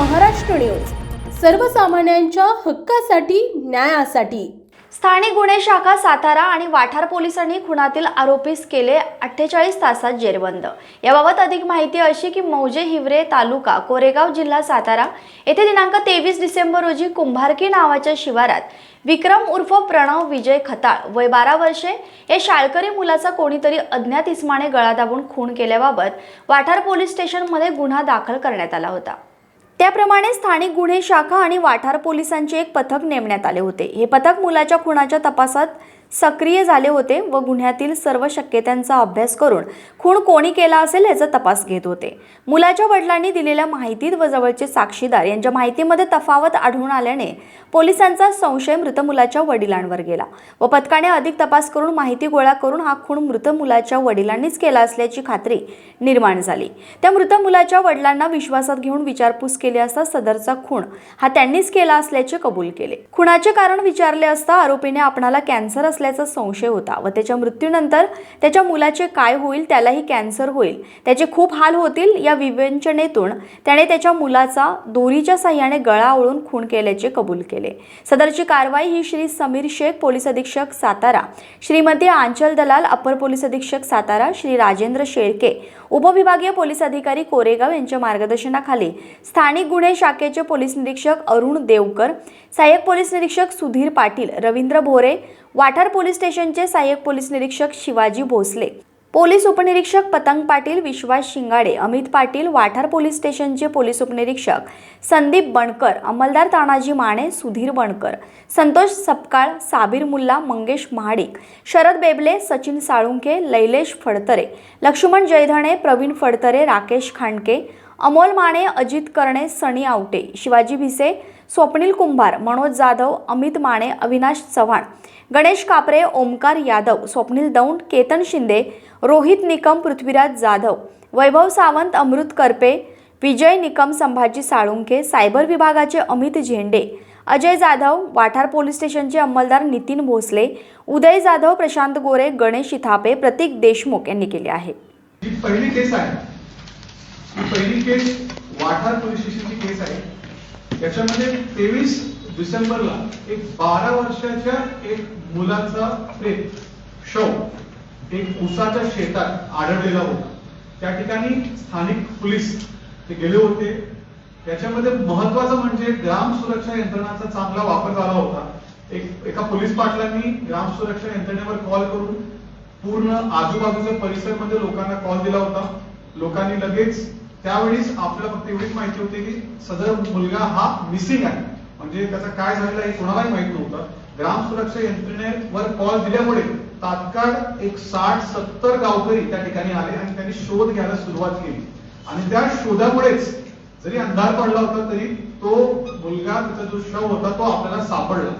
Maharashtra news. सर्वसामान्यांच्या हक्कासाठी न्यायासाठी. स्थानिक गुन्हे शाखा सातारा आणि वाठार पोलिसांनी खुनातील आरोपीस केले अठ्ठेचाळीस तासात जेरबंद. याबाबत अधिक माहिती अशी की मौजे हिवरे तालुका कोरेगाव जिल्हा सातारा येथे दिनांक तेवीस डिसेंबर रोजी कुंभारकी नावाच्या शिवारात विक्रम उर्फ प्रणव विजय खताळ वय बारा वर्षे या शाळकरी मुलाचा कोणीतरी अज्ञात इस्माने गळा दाबून खून केल्याबाबत वाठार पोलीस स्टेशनमध्ये गुन्हा दाखल करण्यात आला होता. त्याप्रमाणे स्थानिक गुन्हे शाखा आणि वाठार पोलिसांचे एक पथक नेमण्यात आले होते. हे पथक मुलाच्या खुनाच्या तपासात सक्रिय झाले होते व गुन्ह्यातील सर्व शक्यतांचा अभ्यास करून खून कोणी केला असेल याचा तपास घेत होते. मुलाच्या वडिलांनी दिलेल्या माहितीत व जवळचे साक्षीदार यांच्या माहितीमध्ये तफावत आढळून आल्याने पोलिसांचा संशय मृत मुलाच्या वडिलांवर गेला व पथकाने अधिक तपास करून माहिती गोळा करून हा खून मृत मुलाच्या वडिलांनीच केला असल्याची खात्री निर्माण झाली. त्या मृत मुलाच्या वडिलांना विश्वासात घेऊन विचारपूस केली असता सदरचा खून हा त्यांनीच केला असल्याचे कबूल केले. खुनाचे कारण विचारले असता आरोपीने आपणाला कॅन्सर असल्याचा संशय होता व त्याच्या मृत्यूनंतर त्याच्या मुलाचे काय होईल त्यालाही कॅन्सर होईल. त्याचे खूप हाल होतील या विवेचनेतून त्याने त्याच्या मुलाचा दोरीच्या साह्याने गळा ओळून खून केल्याचे कबूल केले. सदरची कारवाई ही श्री समीर शेख पोलीस अधीक्षक सातारा श्रीमती आंचल दलाल अपर पोलीस अधीक्षक सातारा श्री राजेंद्र शेळके उपविभागीय पोलीस अधिकारी कोरेगाव यांच्या मार्गदर्शनाखाली स्थानिक गुन्हे शाखेचे पोलीस निरीक्षक अरुण देवकर सहाय्यक पोलीस निरीक्षक सुधीर पाटील रवींद्र भोरे वाठार पोलीस स्टेशनचे सहाय्यक पोलीस निरीक्षक शिवाजी भोसले. पोलीस उपनिरीक्षक पतंग पाटील विश्वास शिंगाडे अमित पाटील वाठार पोलीस स्टेशनचे पोलीस उपनिरीक्षक संदीप बणकर अंमलदार तानाजी माने सुधीर बणकर संतोष सपकाळ साबीर मुल्ला मंगेश महाडिक शरद बेबले सचिन साळुंके लैलेश फडतरे लक्ष्मण जयधणे प्रवीण फडतरे राकेश खांडके अमोल माने अजित कर्णे सनी आवटे शिवाजी भिसे स्वप्नील कुंभार मनोज जाधव अमित माने अविनाश चव्हाण गणेश कापरे ओमकार यादव स्वप्नील दौंड केतन शिंदे रोहित निकम पृथ्वीराज जाधव वैभव सावंत अमृत करपे विजय निकम संभाजी साळुंके सायबर विभागाचे अमित झेंडे अजय जाधव वाठार पोलीस स्टेशनचे अंमलदार नितीन भोसले उदय जाधव प्रशांत गोरे गणेश इथापे प्रतीक देशमुख यांनी केले आहे. पहिली केस आहे. ही पहिली केस वाठार पोलीस स्टेशनची केस आहे. त्याच्यामध्ये तेवीस डिसेंबरला एक बारा वर्षाच्या एक मुलाचा एक शव एक उसाच्या शेतात आढळलेला होता. त्या ठिकाणी स्थानिक पोलीस ते गेले होते. त्याच्यामध्ये महत्वाचं म्हणजे ग्राम सुरक्षा यंत्रणाचा चांगला वापर झाला होता. एक एका पोलीस पाटलांनी ग्राम सुरक्षा यंत्रणेवर कॉल करून पूर्ण आजूबाजूच्या परिसरमध्ये लोकांना कॉल दिला होता. लोकांनी लगेच त्यावेळीच आपल्याला फक्त एवढीच माहिती होती की सदर मुलगा हा मिसिंग आहे. म्हणजे त्याचा काय झालेलं हे कोणालाही माहीत नव्हतं. ग्राम सुरक्षा यंत्रणेवर कॉल दिल्यामुळे तात्काळ एक साठ सत्तर गावकरी त्या ठिकाणी आले आणि त्यांनी शोध घ्यायला सुरुवात केली. आणि त्या शोधामुळेच जरी अंधार पडला होता तरी तो मुलगा त्याचा जो शव होता तो आपल्याला सापडला.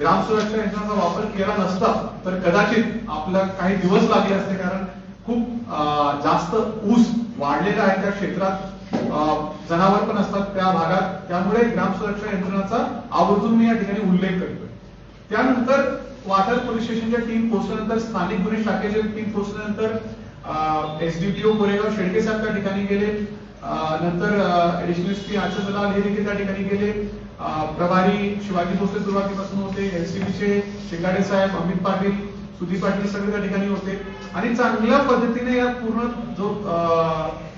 ग्राम सुरक्षा यंत्रणाचा वापर केला नसता तर कदाचित आपला काही दिवस लागले असते कारण खूप जास्त ऊस वाढलेलं आहे त्या क्षेत्रात. जनावर पण असतात त्या भागात. त्यामुळे ग्राम सुरक्षा यंत्रणाचा आवर्जून मी या ठिकाणी उल्लेख करतोय. त्यानंतर वाठार पोलीस स्टेशनच्या टीम पोहोचल्यानंतर स्थानिक गुन्हे शाखेच्या टीम पोहोचल्यानंतर एसडीपीओ कोरेगाव शेडके साहेब त्या ठिकाणी गेले. नंतर ऍडिशनल एस पी आचल दलाल हे देखील त्या ठिकाणी गेले. प्रभारी शिवाजी भोसले सुरुवातीपासून होते. एसडीपीचे शिंगाडे साहेब अमित पाटील सुधी पाटील सगळे त्या ठिकाणी होते. आणि चांगल्या पद्धतीने या पूर्ण जो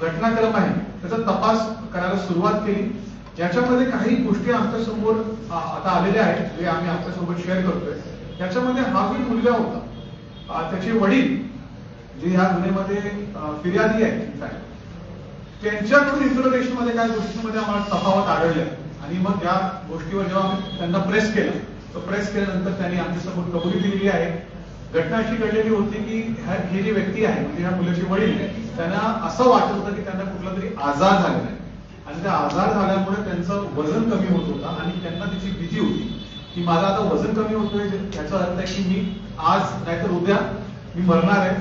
घटनाक्रम आहे त्याचा तपास करायला सुरुवात केली. ज्याच्यामध्ये काही गोष्टी आमच्यासमोर आता आलेल्या आहेत जे आम्ही आमच्यासोबत शेअर करतोय. त्याच्यामध्ये हा जो मुलगा होता त्याचे वडील जे ह्या गुन्ह्यामध्ये फिर्यादी आहेत त्यांच्याकडून इंटरोगेशनमध्ये काही काय गोष्टींमध्ये आम्हाला तफावत आढळल्या. आणि मग या गोष्टीवर जेव्हा आम्ही त्यांना प्रेस केलं तर प्रेस केल्यानंतर त्यांनी आमच्यासमोर कबुली दिलेली आहे. घटना अशी घडलेली होती की ह्या- ही जी व्यक्ती आहे म्हणजे ह्या मुलाचे वडील त्यांना असं वाटत होतं की त्यांना कुठला तरी आजार झालेला आहे आणि त्या आजार झाल्यामुळे त्यांचं वजन कमी होत होतं आणि त्यांना त्याची भीती होती. की माझं आता वजन कमी होतोय याचा अर्थ आहे की मी आज नाहीतर उद्या मी मरणार आहे.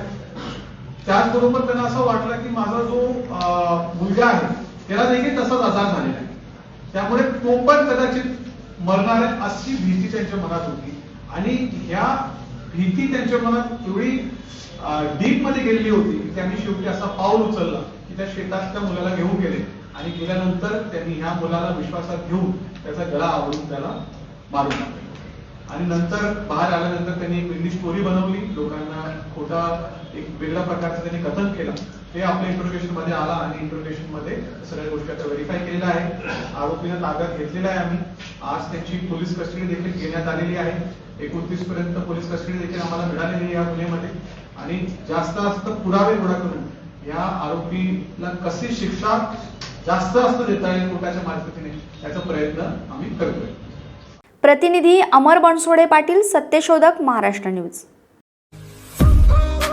त्याचबरोबर त्यांना असं वाटलं की माझा जो मुलगा आहे त्याला देखील तसाच आजार झालेला आहे. त्यामुळे तो पण कदाचित मरणार आहे अशी भीती त्यांच्या मनात होती. आणि ह्या भीती त्यांच्या मनात एवढी डीपमध्ये गेलेली होती की त्यांनी शेवटी असा पाऊल उचलला की त्या शेतात त्या मुलाला घेऊन गेले. आणि गेल्यानंतर त्यांनी ह्या मुलाला विश्वासात घेऊन त्याचा गळा आवरून त्याला मारून टाकले. आणि नंतर बाहेर आल्यानंतर त्यांनी एक वेगळी स्टोरी बनवली. लोकांना खोटा एक वेगळ्या प्रकारचं त्यांनी कथन केलं. हे आपल्या इंट्रोगेशनमध्ये आला आणि इंट्रोगेशनमध्ये सगळ्या गोष्टी आता व्हेरीफाय केलेल्या आहे आरोपीला ताब्यात घेतलेला आहे आम्ही. आज त्याची पोलीस कस्टडी देखील घेण्यात आलेली आहे. एकोणतीस पर्यंत पोलीस कस्टडी देखील आम्हाला मिळालेली या गुन्ह्यामध्ये. आणि जास्त जास्त पुरावे गोळा करून या आरोपीला कशी शिक्षा जास्त जास्त देता येईल कोर्टाच्या मार्फतीने याचा प्रयत्न आम्ही करतोय. प्रतिनिधी अमर बनसोडे पाटील सत्यशोधक महाराष्ट्र न्यूज.